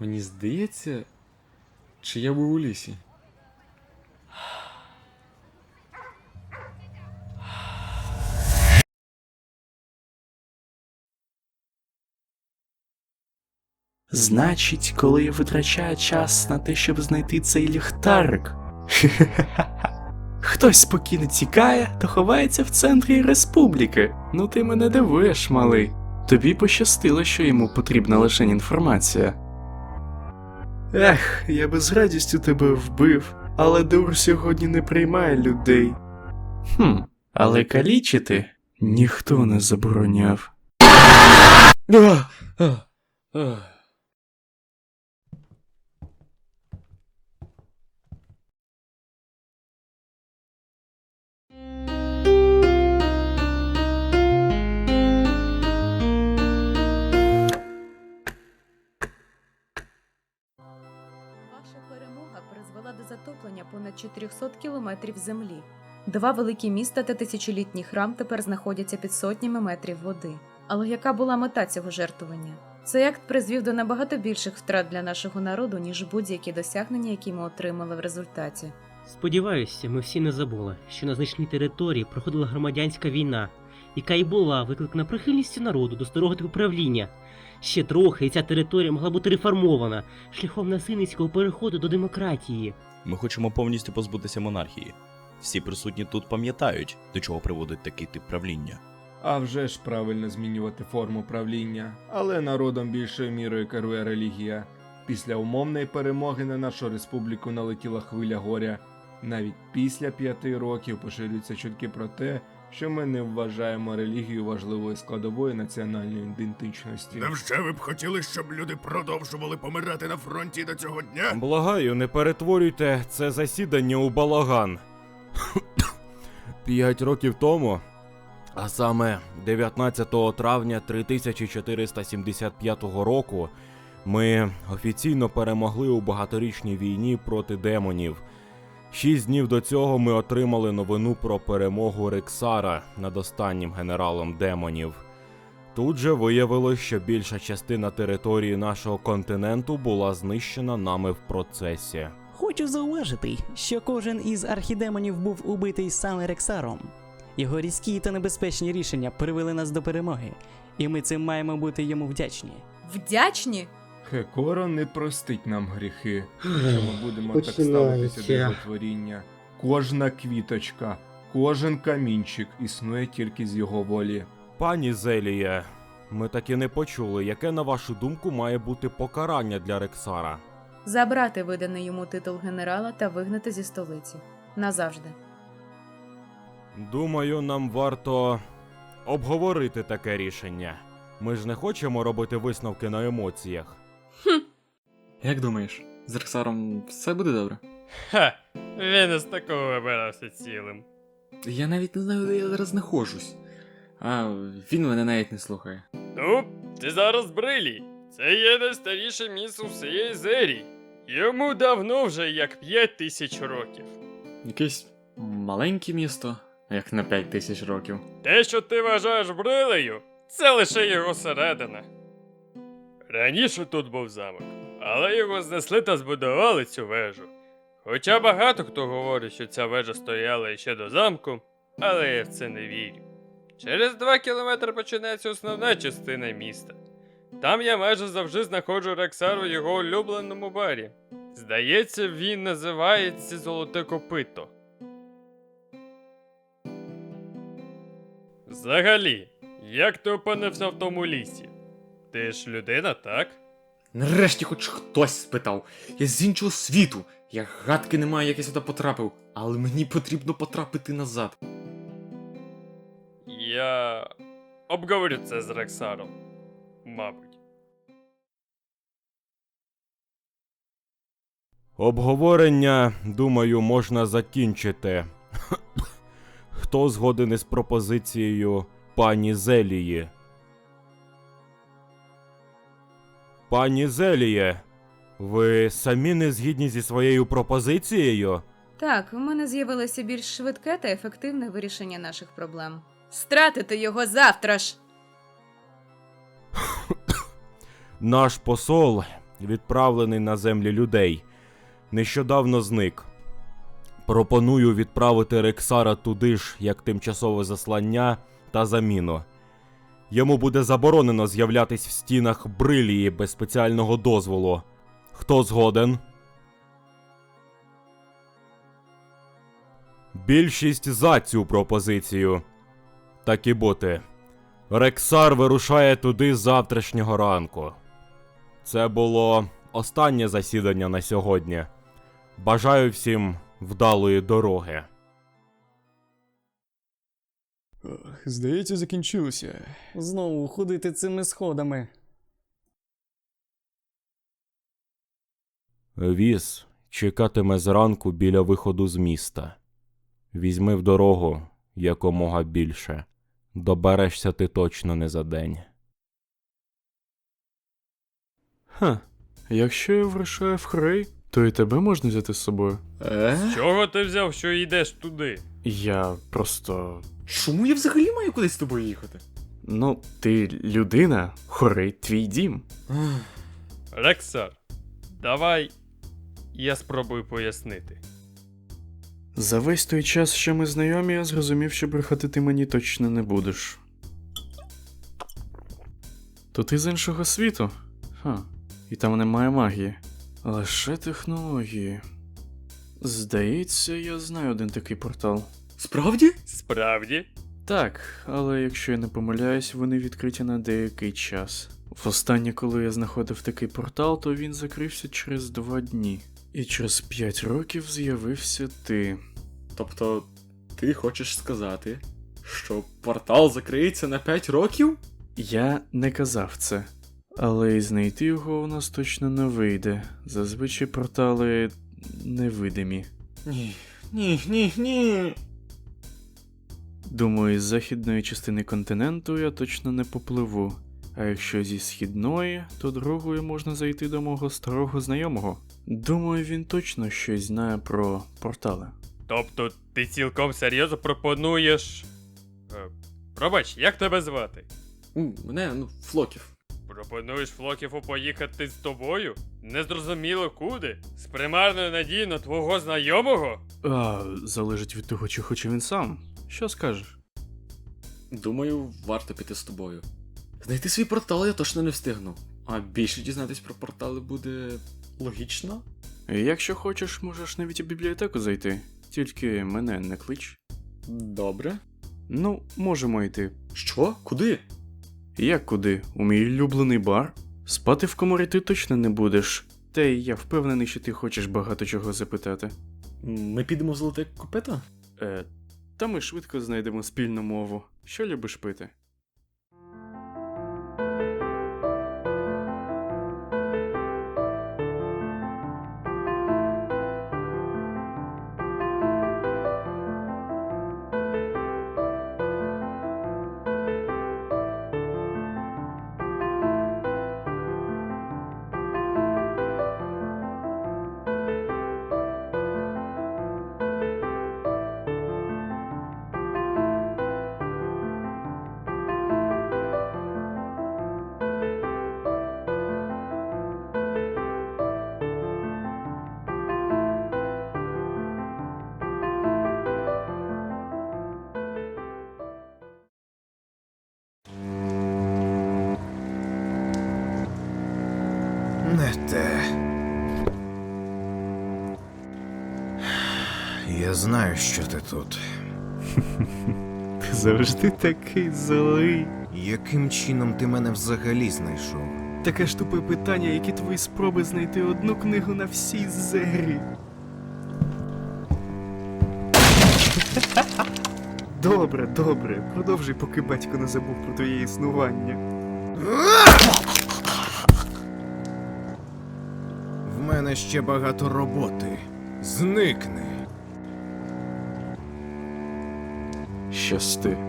Мені здається, чи я був у лісі. Значить, коли я витрачаю час на те, щоб знайти цей ліхтарик. Хтось спокійно тікає та ховається в центрі республіки. Ну ти мене дивуєш, малий. Тобі пощастило, що йому потрібна лише інформація. Ех, я би з радістю тебе вбив, але дур сьогодні не приймає людей. Хм, але калічити ніхто не забороняв. 400 кілометрів землі. Два великі міста та тисячолітній храм тепер знаходяться під сотнями метрів води. Але яка була мета цього жертвування? Цей акт призвів до набагато більших втрат для нашого народу, ніж будь-які досягнення, які ми отримали в результаті. Сподіваюся, ми всі не забули, що на значній території проходила громадянська війна, яка і була викликана прихильністю народу до старого типу правління. Ще трохи, і ця територія могла бути реформована шляхом насильницького переходу до демократії. Ми хочемо повністю позбутися монархії. Всі присутні тут пам'ятають, до чого приводить такий тип правління. А вже ж правильно змінювати форму правління, але народом більшою мірою керує релігія. Після умовної перемоги на нашу республіку налетіла хвиля горя. Навіть після п'яти років поширюються чутки про те, що ми не вважаємо релігію важливою складовою національної ідентичності. Невже ви б хотіли, щоб люди продовжували помирати на фронті до цього дня? Благаю, не перетворюйте це засідання у балаган. П'ять років тому, а саме 19 травня 3475 року, ми офіційно перемогли у багаторічній війні проти демонів. Шість днів до цього ми отримали новину про перемогу Рексара над останнім генералом демонів. Тут же виявилось, що більша частина території нашого континенту була знищена нами в процесі. Хочу зауважити, що кожен із архідемонів був убитий саме Рексаром. Його різкі та небезпечні рішення привели нас до перемоги, і ми цим маємо бути йому вдячні. Вдячні! Хекоро не простить нам гріхи, що ми будемо так ставитися до його творіння. Кожна квіточка, кожен камінчик існує тільки з його волі. Пані Зеліє, ми таки не почули, яке, на вашу думку, має бути покарання для Рексара. Забрати виданий йому титул генерала та вигнати зі столиці. Назавжди. Думаю, нам варто обговорити таке рішення. Ми ж не хочемо робити висновки на емоціях. Як думаєш, з Рексаром все буде добре? Ха, він із такого вибирався цілим. Я навіть не знаю, де я зараз знаходжусь. А він мене навіть не слухає. Ну, ти зараз брилі. Це є найстаріше місце всієї зері. Йому давно вже як п'ять тисяч років. Якесь маленьке місто, як на 5 тисяч років. Те, що ти вважаєш брилею, це лише його середина. Раніше тут був замок, але його знесли та збудували цю вежу. Хоча багато хто говорить, що ця вежа стояла іще до замку, але я в це не вірю. Через два кілометри починається основна частина міста. Там я майже завжди знаходжу Рексар у його улюбленому барі. Здається, він називається Золоте Копито. Взагалі, як ти опинився в тому лісі? Ти ж людина, так? Нарешті хоч хтось спитав. Я з іншого світу. Я гадки не маю, як я сюди потрапив, але мені потрібно потрапити назад. Я обговорю це з Рексаром. Мабуть. Обговорення, думаю, можна закінчити. Хто згоден із пропозицією пані Зелії? Пані Зеліє, ви самі не згідні зі своєю пропозицією? Так, у мене з'явилося більш швидке та ефективне вирішення наших проблем. Стратити його завтра ж! Наш посол відправлений на землі людей, нещодавно зник. Пропоную відправити Рексара туди ж, як тимчасове заслання та заміну. Йому буде заборонено з'являтись в стінах брилії без спеціального дозволу. Хто згоден? Більшість за цю пропозицію. Так і бути. Рексар вирушає туди з завтрашнього ранку. Це було останнє засідання на сьогодні. Бажаю всім вдалої дороги. Здається, закінчилося. Знову ходити цими сходами. Віз чекатиме зранку біля виходу з міста. Візьми в дорогу якомога більше. Доберешся ти точно не за день. Ха. Якщо я вирушаю в Хрей, то і тебе можна взяти з собою. Е? Чого ти взяв, що йдеш туди? Я просто. Чому я взагалі маю кудись з тобою їхати? Ну, ти людина, хорей твій дім. Рексар, давай я спробую пояснити. За весь той час, що ми знайомі, я зрозумів, що брехати ти мені точно не будеш. То ти з іншого світу? Ха, і там немає магії. Лише технології. Здається, я знаю один такий портал. Справді? Справді? Так, але якщо я не помиляюсь, вони відкриті на деякий час. Востаннє, коли я знаходив такий портал, то він закрився через два дні. І через п'ять років з'явився ти. Тобто, ти хочеш сказати, що портал закриється на 5 років? Я не казав це, але і знайти його у нас точно не вийде. Зазвичай портали невидимі. Ні, ні, ні, ні. Думаю, з західної частини континенту я точно не попливу. А якщо зі східної, то дорогою можна зайти до мого старого знайомого. Думаю, він точно щось знає про портали. Тобто ти цілком серйозно пропонуєш. Е, пробач, як тебе звати? У, мене, ну, флоків. Пропонуєш Флокіфу поїхати з тобою? Незрозуміло куди? З примарною надією на твого знайомого? А, залежить від того, чи хоче він сам. Що скажеш? Думаю, варто піти з тобою. Знайти свій портал я точно не встигну. А більше дізнатись про портали буде логічно? Якщо хочеш, можеш навіть у бібліотеку зайти. Тільки мене не клич. Добре. Ну, можемо йти. Що? Куди? Як куди? У мій улюблений бар? Спати в коморі ти точно не будеш. Та й я впевнений, що ти хочеш багато чого запитати. Ми підемо в золоте копито? Е, та ми швидко знайдемо спільну мову. Що любиш пити? Я знаю, що ти тут. Ти завжди такий злий. Яким чином ти мене взагалі знайшов? Таке ж тупе питання, які твої спроби знайти одну книгу на всій зері. Добре, добре, продовжуй, поки батько не забув про твоє існування. В мене ще багато роботи. Зникни. Щасти.